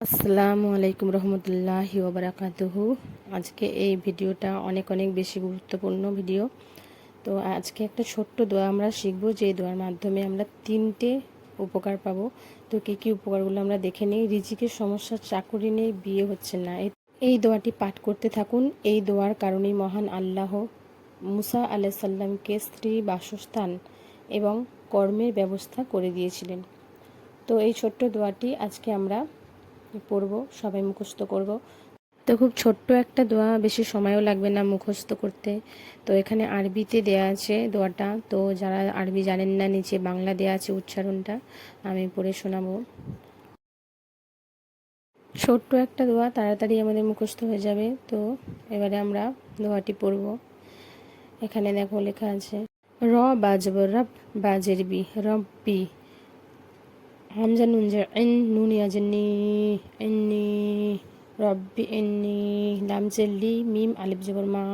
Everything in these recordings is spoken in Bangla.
আসসালামু আলাইকুম রহমতুল্লাহি ওবরাকাতুহু আজকে এই ভিডিওটা অনেক অনেক বেশি গুরুত্বপূর্ণ ভিডিও। তো আজকে একটা ছোট্ট দোয়া আমরা শিখব, যে দোয়ার মাধ্যমে আমরা তিনটে উপকার পাবো। তো কী কী উপকারগুলো আমরা দেখে নিই রিজিকের সমস্যা, চাকুরি নেই, বিয়ে হচ্ছে না। এই- দোয়াটি পাঠ করতে থাকুন। এই দোয়ার কারণেই মহান আল্লাহ মুসা আলাহ সাল্লামকে স্ত্রী বাসস্থান এবং কর্মের ব্যবস্থা করে দিয়েছিলেন। তো এই ছোট্ট দোয়াটি আজকে আমরা পড়ব, সবাই মুখস্থ করব। তো খুব ছোট্ট একটা দোয়া, বেশি সময়ও লাগবে না মুখস্থ করতে। তো এখানে আরবিতে দেয়া আছে দোয়াটা। তো যারা আরবি জানেন না, নিচে বাংলা দেয়া আছে উচ্চারণটা, আমি পড়ে শোনাবো। ছোট্ট একটা দোয়া, তাড়াতাড়ি আমাদের মুখস্থ হয়ে যাবে। তো এবারে আমরা দোয়াটি পড়ব। এখানে দেখো লেখা আছে র বাজব রব বাজের বি, রব্বি হামজা নুন জা ইন নুন ইয়াজনি ইন্নি রব্বি ইন্নি লাম জেল্লি মিম আলিফ জবর মা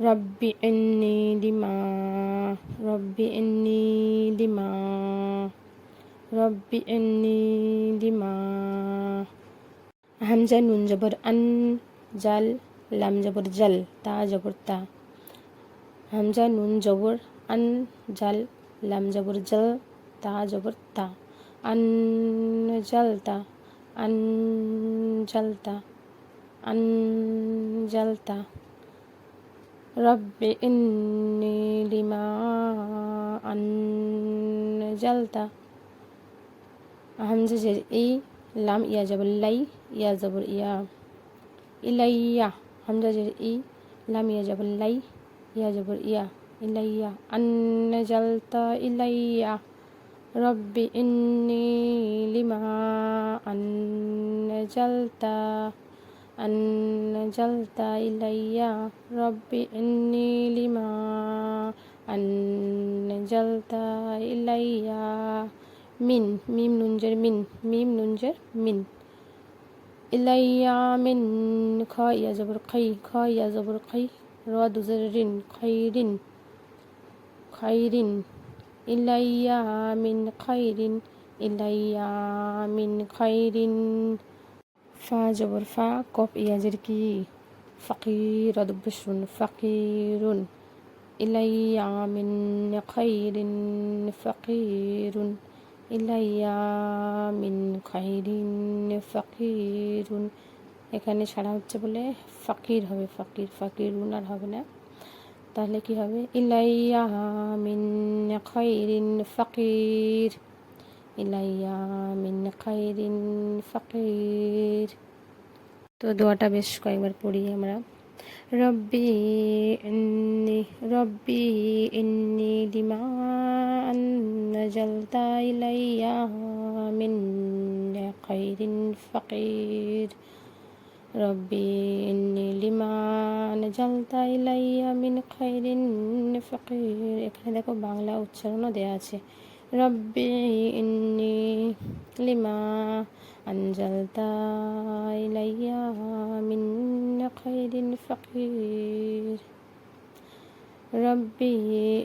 রব্বি ইন্নি লিমা রব্বি ইন্নি লিমা রব্বি ইন্নি লিমা হামজা নুন জবর আন জাল লাম জবর জাল তা জবর তা হামজা নুন জবর আন জাল লাম জবর জাল তা জবর তা আন জলতা আন জলতা আন জলতা রব্বি ইন্নি লিমা আন জলতা হামজা জের ই, লাম ইয়া জবর লাই, ইয়া জবর ইয়া ইলাইয়া। হামজা জের ই, লাম ইয়া জবর লাই, ইয়া জবর ইয়া ইলাইয়া। আন জলতা ইলাইয়া। রব্বি ইন্নি লিমা আনজালতা আনজালতা ইলাইয়া। রব্বি ইন্নি লিমা আনজালতা ইলাইয়া। মিন, মিম নুনজের মিন, মিম নুনজের মিন। ইলাইয়া মিন খ ইয়া জবর খাই খ ইয়া জবর খাই। র দুজের রিন খাইরিন। ইলাইয়া মিন খাইরিন ইলাইয়া মিন ফা জবর ফা কপ ইয়াজের কি ফকির অদব্যশুন ফকিরুন ইলাইয়া মিন খাইরিন ফকিরুন ইলাইয়া মিন খাইরিন ফকিরুন এখানে সারা হচ্ছে বলে ফকির হবে, ফকির, ফকিরুন আর হবে না। তাহলে কি হবে? ইলাইয়া মিন খাইরিন ফকির। ইলাইয়া মিন খাইরিন ফকির। তো দোয়াটা বেশ কয়েকবার পড়ি আমরা। রব্বি ইন্নি রব্বি ইন্নি লিমা নাজালতা ইলাইয়া মিন খাইরিন ফকির। রব্বি ইন্নি লিমা নাজালতা ইলাইয়া মিন খাইরিন ফকির এখানে দেখো বাংলা উচ্চারণও দেওয়া আছে। রব্বি ইন্নি লিমা আনজালতা মিন খাইরিন ফকির রব্বি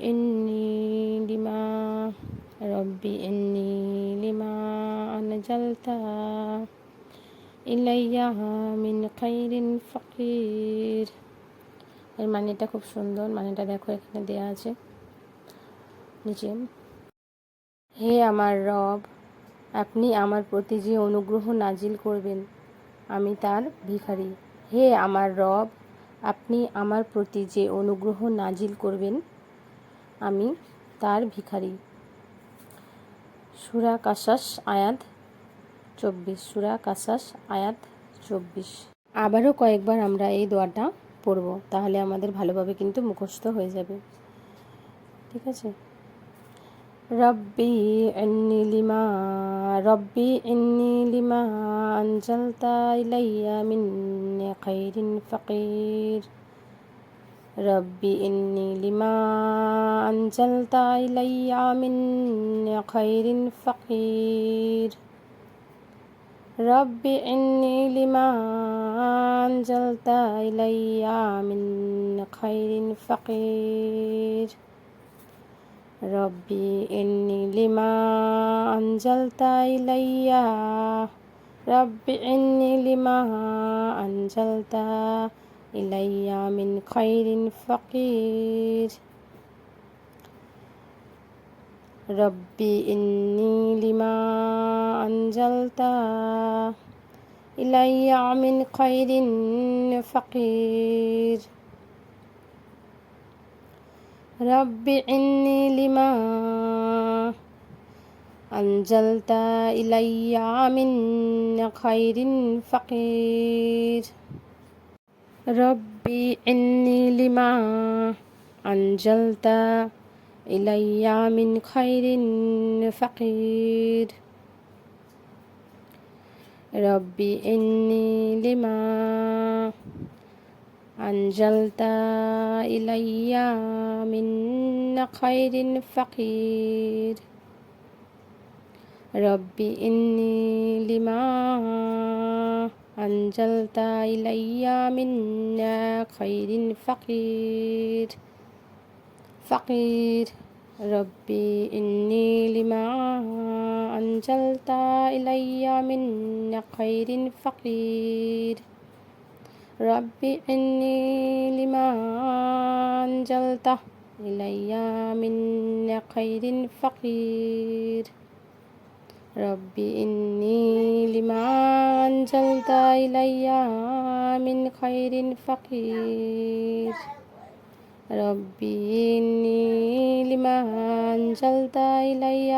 ইন্নি লিমা রব্বি ইন্নি লিমা আনজালতা ইলাইয়া মিন খাইরিন ফকির। এর মানেটা খুব সুন্দর, মানেটা দেখো এখানে দেয়া আছে। নিচে, হে আমার রব, আপনি আমার প্রতি যে অনুগ্রহ নাজিল করবেন, আমি তার ভিখারি। হে আমার রব, আপনি আমার প্রতি যে অনুগ্রহ নাজিল করবেন, আমি তার ভিখারি। সুরা কাসাস আয়াত চব্বিশ, সুরা কাসাস, আয়াত চব্বিশ। আবারও কয়েকবার আমরা এই দোয়াটা পড়ব, তাহলে আমাদের ভালোভাবে কিন্তু মুখস্থ হয়ে যাবে। ঠিক আছে? রব্বি ইন্নি লিমা, রব্বি ইন্নি লিমা আনজালতা মিন খাইরিন ফকির। রব্বি ইন্নি লিমা আনজালতা মিন খাইরিন ফকির। رب إني لما أنزلت إلي من خير فقير. ربي إني لما أنزلت إلي رب إني لما أنزلت إلي من خير فقير. رب إني لما أنزلت إلي من خير فقير. رب إني لما أنزلت إلي من خير فقير. ربي إني لما أنزلت إلي من خير فقير. ربي إني لما أنزلت إلي من خير فقير. ربي إني لما أنزلت إلي من خير فقير. فقير. ربي إني لما أنزلت إلي من خير فقير. ربي إني لما أنزلت إلي من خير فقير. ربي إني لما أنزلت إلي من خير فقير. ربي إني لما أنزلت إلي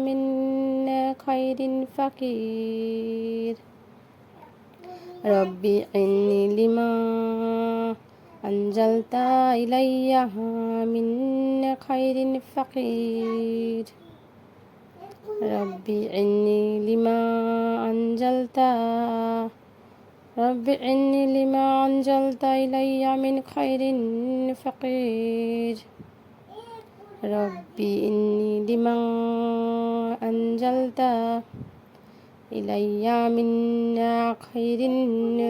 من خير فقير. ربي إني لما أنزلت إلي من خير فقير. ربي إني لما أنزلت رب إني لما أنزلت إلي من خير فقير. ربي إني لما أنزلت إلي من خير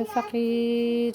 فقير.